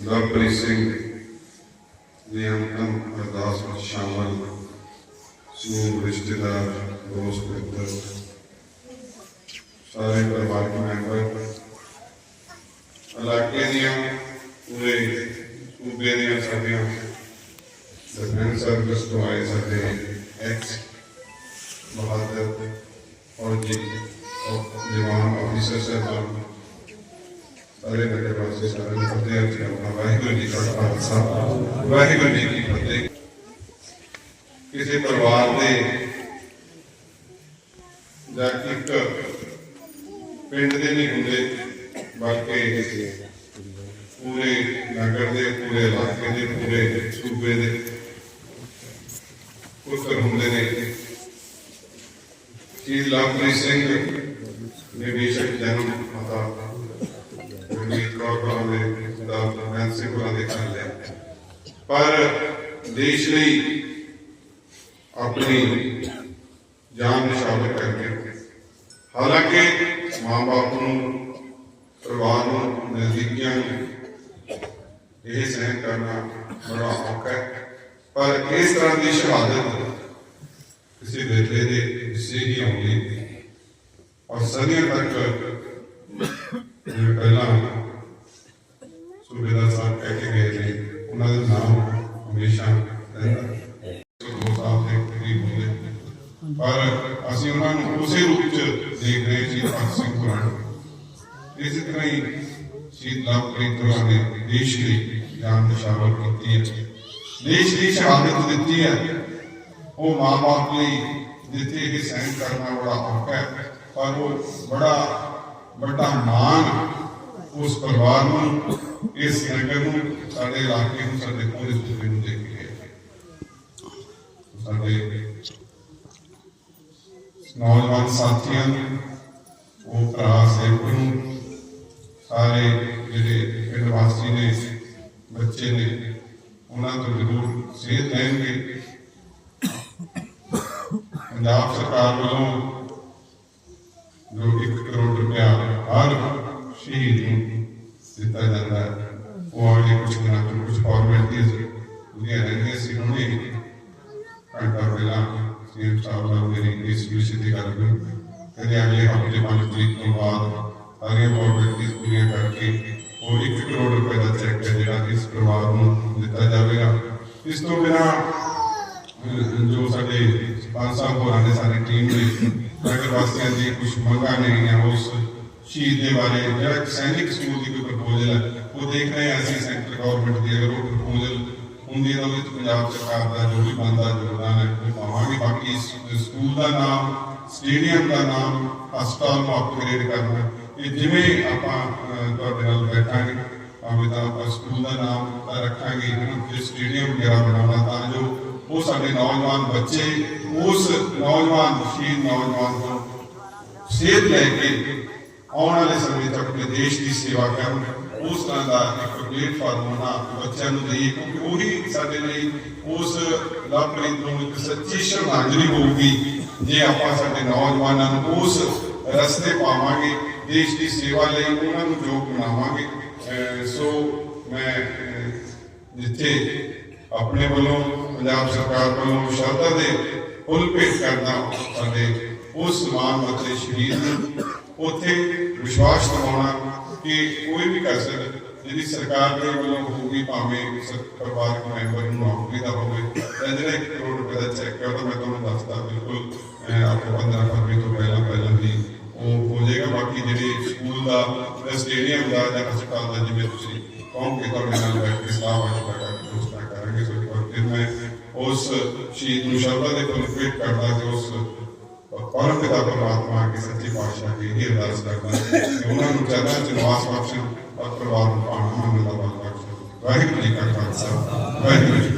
ਲਵਪ੍ਰੀਤ ਸਿੰਘ ਦੇ ਅੰਤਮ ਅਰਦਾਸ ਵਿੱਚ ਸ਼ਾਮਲ ਸਮੂਹ ਰਿਸ਼ਤੇਦਾਰ ਦੋਸਤ ਮਿੱਤਰ ਸਾਰੇ ਪਰਿਵਾਰਕ ਮੈਂਬਰ ਇਲਾਕੇ ਦੀਆਂ ਪੂਰੇ ਸੂਬੇ ਦੀਆਂ ਸਾਡੀਆਂ ਸਰਕਾਰ ਸਰਵਿਸ ਤੋਂ ਆਏ ਸਾਡੇ ਐਕਸ ਬਹਾਦਰ ਫੌਜੀ ਔਰ ਜਵਾਨ ਅਫੀਸਰ ਸਾਹਿਬਾਨ ਸਾਰੇ ਮੇਰੇ ਵਾਸਤੇ ਸਾਰੇ ਨੂੰ ਫਤਿਹ ਅਰਜ਼ ਕਰਨਾ ਵਾਹਿਗੁਰੂ ਜੀ ਕਾ ਖਾਲਸਾ, ਵਾਹਿਗੁਰੂ ਜੀ ਕੀ ਫਤਿਹ। ਕਿਸੇ ਪਰਿਵਾਰ ਦੇ ਜਾਂ ਇੱਕ ਪਿੰਡ ਦੇ ਨਹੀਂ ਹੁੰਦੇ, ਬਲਕਿ ਪੂਰੇ ਨਗਰ ਦੇ, ਪੂਰੇ ਇਲਾਕੇ ਦੇ, ਪੂਰੇ ਸੂਬੇ ਦੇ ਪੁੱਤਰ ਹੁੰਦੇ ਨੇ। ਕੀ ਲਵਪ੍ਰੀਤ ਸਿੰਘ ਨੇ ਬੇਸ਼ੱਕ ਜਨਮ ਮਾਤਾ ਮੈਂ ਸਿੰਘਾਂ ਦੇ ਕਰ ਲਿਆ ਪਰ ਦੇਸ਼ ਲਈ ਆਪਣੀ ਜਾਨ ਨਿਸ਼ਾਵਰ ਕਰਕੇ ਹਾਲਾਂਕਿ ਮਾਂ-ਬਾਪ ਨੂੰ ਪਰਿਵਾਰ ਨੂੰ ਨਜ਼ਦੀਕੀਆਂ ਨੂੰ ਇਹ ਸਹਿਨ ਕਰਨਾ ਬੜਾ ਔਖਾ ਹੈ ਪਰ ਇਸ ਤਰ੍ਹਾਂ ਦੀ ਸ਼ਹਾਦਤ ਕਿਸੇ ਵੇਲੇ ਦੇ ਕਿਸੇ ਹੀ ਆਉਂਦੀ ਔਰ ਸਦੀਆਂ ਤੱਕ ਜਿਵੇਂ ਪਹਿਲਾਂ ਸੂਬੇਦਾਰ ਸਾਹਿਬ ਕਹਿ ਕੇ ਗਏ ਨੇ ਉਹਨਾਂ ਦਾ ਨਾਮ ਹਮੇਸ਼ਾ ਰਹਿੰਦਾ ਸੋ ਸਾਹਿਬ ਦੇ ਕਰੀਬ ਹੁੰਦੇ ਪਰ ਅਸੀਂ ਉਹਨਾਂ ਨੂੰ ਉਸੇ ਰੂਪ ਚ ਦੇਖ ਰਹੇ ਸੀ, ਭਗਤ ਸਿੰਘ ਪੁਰਾਣ। ਇਸੇ ਤਰ੍ਹਾਂ ਹੀ ਸ਼ਹੀਦ ਲਵਪ੍ਰੀਤ ਕੌਰ ਨੇ ਦੇਸ਼ ਲਈ ਜਾਨ ਨਿਸ਼ਾਵਰ ਕੀਤੀ ਹੈ। ਦੇਸ਼ ਲਈ ਸ਼ਹਾਦਤ ਦਿੱਤੀ ਹੈ। ਉਹ ਮਾਂ-ਬਾਪ ਲਈ ਜਿੱਥੇ ਇਹ ਸਹਿਣ ਕਰਨਾ ਬੜਾ ਔਖਾ ਹੈ, ਪਰ ਉਹ ਬੜਾ ਵੱਡਾ ਮਾਣ ਉਸ ਪਰਿਵਾਰ ਨੂੰ, ਇਸ ਨਗਰ ਨੂੰ, ਸਾਡੇ ਇਲਾਕੇ ਨੂੰ, ਸਾਡੇ ਪੂਰੇ ਸੂਬੇ ਨੂੰ ਦੇ ਕੇ ਸਾਡੇ ਨੌਜਵਾਨ ਸਾਥੀਆਂ ਨੂੰ, ਉਹ ਭਰਾ ਸੇਵਕ ਨੂੰ, ਸਾਰੇ ਜਿਹੜੇ ਪਿੰਡ ਵਾਸੀ ਨੇ, ਬੱਚੇ ਨੇ, ਉਹਨਾਂ ਤੋਂ ਜ਼ਰੂਰ ਸੇਧ ਲੈਣਗੇ। ਪੰਜਾਬ ਸਰਕਾਰ ਵੱਲੋਂ ਜੋ 1 ਕਰੋੜ ਰੁਪਇਆ ਹਰ ਸ਼ਹੀਦ ਨੂੰ ਦਿੱਤਾ ਜਾਂਦਾ ਹੈ ਉਹ ਅਗਲੇ ਕੁਝ ਦਿਨਾਂ ਤੋਂ ਕੁਝ ਫਾਰਮੈਲਿਟੀਜ਼ ਉਹਦੀਆਂ ਰਹਿੰਦੀਆਂ ਸੀ ਹੁਣੇ ਘੰਟਾ ਪਹਿਲਾਂ ਸੀਐਮ ਸਾਹਿਬ ਨਾਲ ਮੇਰੀ ਇਸ ਵਿਸ਼ੇ ਤੇ ਗੱਲ ਹੋਈ ਕਹਿੰਦੇ ਅਗਲੇ ਹਫ਼ਤੇ 5 ਤਰੀਕ ਤੋਂ ਬਾਅਦ ਸਾਰੀਆਂ ਫਾਰਮੈਲਿਟੀਜ਼ ਪੂਰੀਆਂ ਕਰਕੇ ਉਹ 1 ਕਰੋੜ ਰੁਪਏ ਦਾ ਚੈੱਕ ਹੈ ਜਿਹੜਾ ਇਸ ਪਰਿਵਾਰ ਨੂੰ ਦਿੱਤਾ ਜਾਵੇਗਾ ਇਸ ਤੋਂ ਬਿਨਾਂ ਅਹ ਜੋ ਸਾਡੇ ਪੰਜ ਸਾਹਿਬ ਹੋਰਾਂ ਨੇ ਸਾਡੀ ਟੀਮ ਨੇ ਨਗਰ ਵਾਸੀਆਂ ਦੀ ਕੁਝ ਮੰਗਾਂ ਨੇ ਜਾਂ ਉਸ ਸ਼ਹੀਦ ਦੇ ਬਾਰੇ ਜਿਹੜਾ ਇੱਕ ਸੈਨਿਕ ਸਕੂਲ ਦੀ ਕੋਈ ਪ੍ਰਪੋਜ਼ਲ ਹੈ ਉਹ ਦੇਖ ਰਹੇ ਹਾਂ ਅਸੀਂ ਸੈਂਟਰ ਹੈ ਤਾਂ ਪੰਜਾਬ ਸਰਕਾਰ ਦਾ ਜੋ ਵੀ ਬਣਦਾ ਯੋਗਦਾਨ ਹੈ ਉਹ ਪਾਵਾਂਗੇ। ਬਾਕੀ ਇਸ ਸਕੂਲ ਦਾ ਨਾਮ, ਸਟੇਡੀਅਮ ਦਾ ਨਾਮ, ਹਸਪਤਾਲ ਨੂੰ ਅਪਗ੍ਰੇਡ ਕਰਨਾ ਇਹ ਜਿਵੇਂ ਆਪਾਂ ਤੁਹਾਡੇ ਨਾਲ ਬੈਠਾਂਗੇ, ਭਾਵੇਂ ਤਾਂ ਆਪਾਂ ਸਕੂਲ ਦਾ ਨਾਮ ਤਾਂ ਰੱਖਾਂਗੇ ਇਹਨੂੰ ਜੇ ਸਟੇਡੀਅਮ ਵਗੈਰਾ ਬਣਾਉਣਾ ਤਾਂ ਜੋ ਉਹ ਸਾਡੇ ਨੌਜਵਾਨ ਬੱਚੇ, ਉਸ ਨੌਜਵਾਨ, ਸ਼ਹੀਦ ਨੌਜਵਾਨ ਤੋਂ ਸੇਧ ਲੈ ਕੇ ਆਉਣ ਵਾਲੇ ਸਮੇਂ ਤੱਕ ਦੇਸ਼ ਦੀ ਸੇਵਾ ਕਰਨ। ਉਸ ਤਰ੍ਹਾਂ ਦਾ ਇੱਕ ਪਲੇਟਫਾਰਮ ਹੋਣਾ ਬੱਚਿਆਂ ਨੂੰ ਦੇਈਏ, ਕਿਉਂਕਿ ਉਹੀ ਸਾਡੇ ਲਈ ਉਸ ਲਾਭਪ੍ਰੀਤ ਨੂੰ ਇੱਕ ਸੱਚੀ ਸ਼ਰਧਾਂਜਲੀ ਹੋਊਗੀ। ਜੇ ਆਪਾਂ ਸਾਡੇ ਨੌਜਵਾਨਾਂ ਨੂੰ ਉਸ ਰਸਤੇ ਪਾਵਾਂਗੇ, ਦੇਸ਼ ਦੀ ਸੇਵਾ ਲਈ ਉਹਨਾਂ ਨੂੰ ਯੋਗ ਬਣਾਵਾਂਗੇ ਸੋ ਮੈਂ ਜਿੱਥੇ ਆਪਣੇ ਵੱਲੋਂ, ਪੰਜਾਬ ਸਰਕਾਰ ਵੱਲੋਂ ਸ਼ਰਧਾ ਦੇ ਫੁੱਲ ਭੇਟ ਕਰਦਾ ਸਾਡੇ ਉਸ ਸਮਾਨ ਅਤੇ ਸ਼ਹੀਦ ਨੂੰ, ਉੱਥੇ ਵਿਸ਼ਵਾਸ ਦਿਵਾਉਣਾ ਕਿ ਕੋਈ ਵੀ ਕਸਰ ਜਿਹੜੀ ਸਰਕਾਰ ਦੇ ਵੱਲੋਂ ਹੋਊਗੀ, ਭਾਵੇਂ ਪਰਿਵਾਰਕ ਮੈਂਬਰ ਨੂੰ ਨੌਕਰੀ ਦਾ ਹੋਵੇ ਜਾਂ ਜਿਹੜਾ 1 ਕਰੋੜ ਰੁਪਏ ਦਾ ਚੈੱਕ ਹੈ, ਉਹ ਮੈਂ ਤੁਹਾਨੂੰ ਦੱਸਦਾ, ਬਿਲਕੁਲ ਆਪਣੇ 15 ਫਰਵਰੀ ਤੋਂ ਪਹਿਲਾਂ ਪਹਿਲਾਂ ਵੀ ਉਹ ਹੋ ਜਾਏਗਾ। ਬਾਕੀ ਜਿਹੜੇ ਸਕੂਲ ਦਾ ਸਟੇਡੀਅਮ ਦਾ, ਜਾਂ ਹਸਪਤਾਲ ਦਾ, ਜਿਵੇਂ ਤੁਸੀਂ ਕਹੋਗੇ ਤੁਹਾਡੇ ਨਾਲ ਬੈਠ ਕੇ ਸਲਾਹ ਮਸ਼ਵਰਾ ਕਰਕੇ ਉਸ ਕਰਾਂਗੇ, ਸੋ ਇੱਕ ਵਾਰ ਫਿਰ ਮੈਂ ਉਸ ਸ਼ਹੀਦ ਨੂੰ ਸ਼ਰਧਾ ਦੇ ਫੁੱਲ ਭੇਟ ਕਰਦਾ ਤੇ ਉਸ ਪਰਮ ਪਿਤਾ ਪਰਮਾਤਮਾ ਅੱਗੇ ਸੱਚੇ ਪਾਤਸ਼ਾਹ ਦੀ ਇਹ ਅਰਦਾਸ ਕਰਦਾ ਕਿ ਉਹਨਾਂ ਨੂੰ ਚਰਨਾਂ 'ਚ ਬਖਸ਼ਣ ਔਰ ਪਰਿਵਾਰ ਨੂੰ ਪਾਣਾ ਮੰਨ ਬਖਸ਼ਣ। ਵਾਹਿਗੁਰੂ ਜੀ ਕਾ ਖਾਲਸਾ, ਵਾਹਿਗੁਰੂ ਜੀ